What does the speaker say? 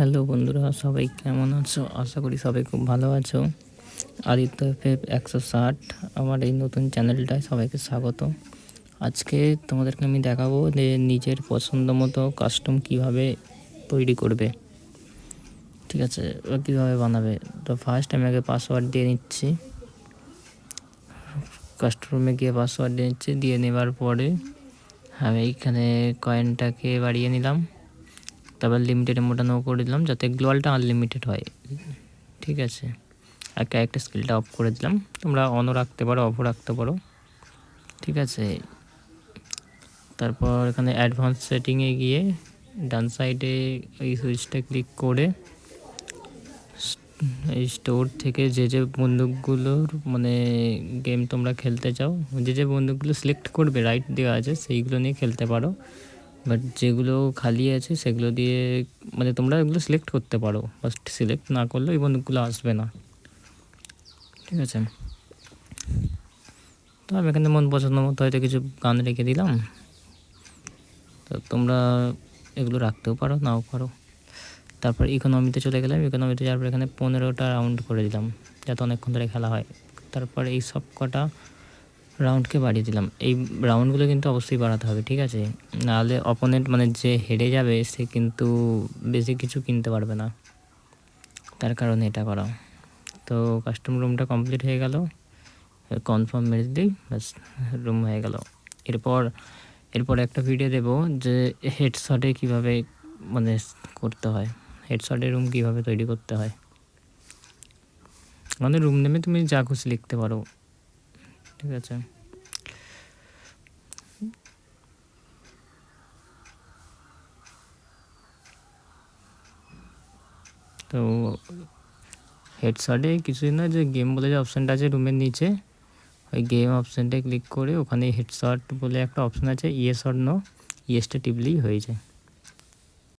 Hello বন্ধুরা, সবাই কেমন আছো? আশা করি সবাই খুব ভালো আছো। আদিত্য এফ একশো ষাট, আমার এই নতুন চ্যানেলটায় সবাইকে স্বাগত। আজকে তোমাদেরকে আমি দেখাবো যে নিজের পছন্দ মতো কাস্টম কীভাবে তৈরি করবে। ঠিক আছে কীভাবে বানাবে? তো ফার্স্ট আমি আগে পাসওয়ার্ড দিয়ে নিচ্ছি। কাস্টমে গিয়ে পাসওয়ার্ড দিয়ে নিচ্ছি, দিয়ে নেবার পরে আমি এইখানে কয়েনটাকে বাড়িয়ে নিলাম। তারপর লিমিটেড মোটানো করে দিলাম যাতে গ্লোয়ালটা আনলিমিটেড হয়। ঠিক আছে? আর ক্যারেক্টার স্কিলটা অফ করে দিলাম। তোমরা অনও রাখতে পারো অফও রাখতে পারো। ঠিক আছে? তারপর এখানে অ্যাডভান্স সেটিংয়ে গিয়ে ডান সাইডে এই সুইচটা ক্লিক করে এই স্টোর থেকে যে যে বন্দুকগুলোর মানে গেম তোমরা খেলতে চাও, যে যে বন্দুকগুলো সিলেক্ট করবে রাইট দেওয়া আছে, সেইগুলো নিয়ে খেলতে পারো। বাট যেগুলো খালি আছে, সেগুলো দিয়ে মানে তোমরা এগুলো সিলেক্ট করতে পারো। ফার্স্ট সিলেক্ট না করলে এই বন্দুকগুলো আসবে না। ঠিক আছে? তো আমি এখানে মন পছন্দ মতো হয়তো কিছু গান রেখে দিলাম। তো তোমরা এগুলো রাখতেও পারো, নাও পারো। তারপর ইকোনমিতে চলে গেলাম। ইকোনমিতে যাওয়ার পর এখানে পনেরোটা রাউন্ড করে দিলাম, যাতে অনেকক্ষণ ধরে খেলা হয়। তারপর এই সব কটা রাউন্ডকে বাড়িয়ে দিলাম। এই রাউন্ডগুলো কিন্তু অবশ্যই বাড়াতে হবে, ঠিক আছে? নাহলে অপোনেন্ট মানে যে হেরে যাবে, সে কিন্তু বেশি কিছু কিনতে পারবে না। তার কারণে এটা করা। তো কাস্টম রুমটা কমপ্লিট হয়ে গেল। কনফার্ম মেরে দিই ব্যাস রুম হয়ে গেল। এরপর এরপর একটা ভিডিও দেব যে হেডশটে কীভাবে মানে করতে হয়। হেডশটে রুম কীভাবে তৈরি করতে হয়। মানে রুম নেমে তুমি যা খুশি লিখতে পারো। ঠিক আছে। তো হেডশটে কিছুই না, যে গেম বলে যে অপশানটা আছে রুমের নিচে, ওই গেম অপশানটা ক্লিক করে ওখানে হেডশট বলে একটা অপশান আছে ইয়েস অর নো ইয়েসটা টিপলেই হয়ে যায়।